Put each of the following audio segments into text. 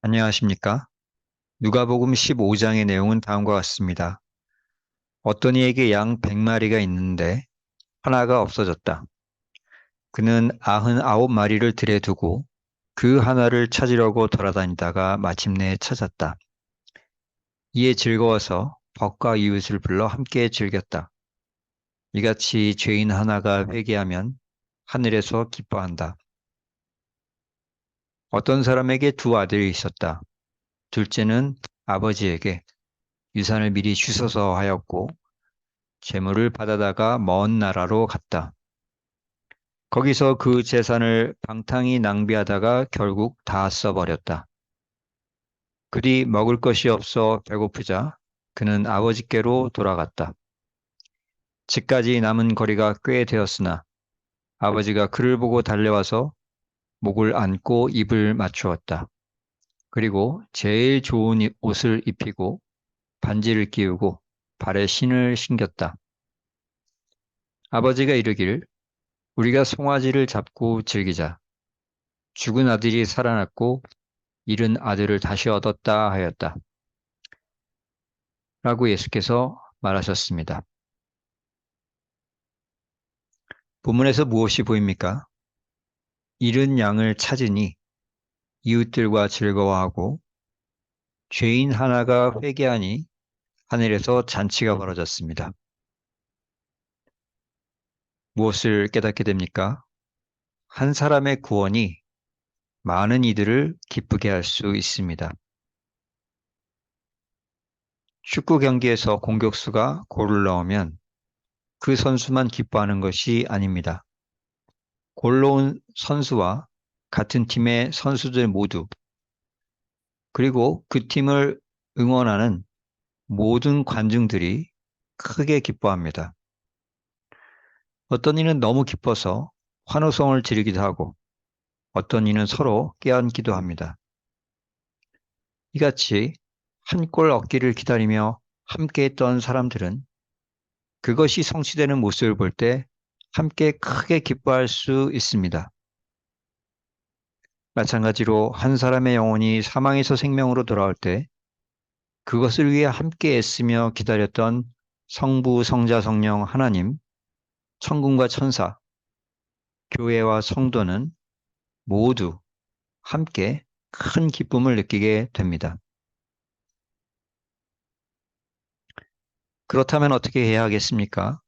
안녕하십니까? 누가복음 15장의 내용은 다음과 같습니다. 어떤 이에게 양 100마리가 있는데 하나가 없어졌다. 그는 99마리를 들에 두고 그 하나를 찾으려고 돌아다니다가 마침내 찾았다. 이에 즐거워서 벗과 이웃을 불러 함께 즐겼다. 이같이 죄인 하나가 회개하면 하늘에서 기뻐한다. 어떤 사람에게 두 아들이 있었다. 둘째는 아버지에게 유산을 미리 주셔서 하였고 재물을 받아다가 먼 나라로 갔다. 거기서 그 재산을 방탕히 낭비하다가 결국 다 써버렸다. 그리 먹을 것이 없어 배고프자 그는 아버지께로 돌아갔다. 집까지 남은 거리가 꽤 되었으나 아버지가 그를 보고 달려와서 목을 안고 입을 맞추었다. 그리고 제일 좋은 옷을 입히고 반지를 끼우고 발에 신을 신겼다. 아버지가 이르길 우리가 송아지를 잡고 즐기자. 죽은 아들이 살아났고 잃은 아들을 다시 얻었다 하였다. 라고 예수께서 말하셨습니다. 본문에서 무엇이 보입니까? 잃은 양을 찾으니 이웃들과 즐거워하고 죄인 하나가 회개하니 하늘에서 잔치가 벌어졌습니다. 무엇을 깨닫게 됩니까? 한 사람의 구원이 많은 이들을 기쁘게 할 수 있습니다. 축구 경기에서 공격수가 골을 넣으면 그 선수만 기뻐하는 것이 아닙니다. 골 넣은 선수와 같은 팀의 선수들 모두 그리고 그 팀을 응원하는 모든 관중들이 크게 기뻐합니다. 어떤 이는 너무 기뻐서 환호성을 지르기도 하고 어떤 이는 서로 깨안기도 합니다. 이같이 한 골 얻기를 기다리며 함께했던 사람들은 그것이 성취되는 모습을 볼 때 함께 크게 기뻐할 수 있습니다. 마찬가지로 한 사람의 영혼이 사망에서 생명으로 돌아올 때 그것을 위해 함께 애쓰며 기다렸던 성부, 성자, 성령 하나님, 천군과 천사, 교회와 성도는 모두 함께 큰 기쁨을 느끼게 됩니다. 그렇다면 어떻게 해야 하겠습니까?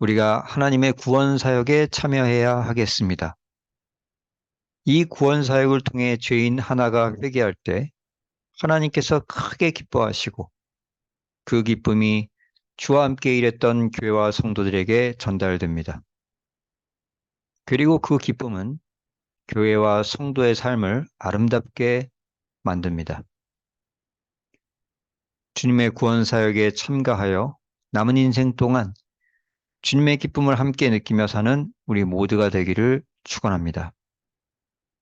우리가 하나님의 구원 사역에 참여해야 하겠습니다. 이 구원 사역을 통해 죄인 하나가 회개할 때 하나님께서 크게 기뻐하시고 그 기쁨이 주와 함께 일했던 교회와 성도들에게 전달됩니다. 그리고 그 기쁨은 교회와 성도의 삶을 아름답게 만듭니다. 주님의 구원 사역에 참가하여 남은 인생 동안 주님의 기쁨을 함께 느끼며 사는 우리 모두가 되기를 축원합니다.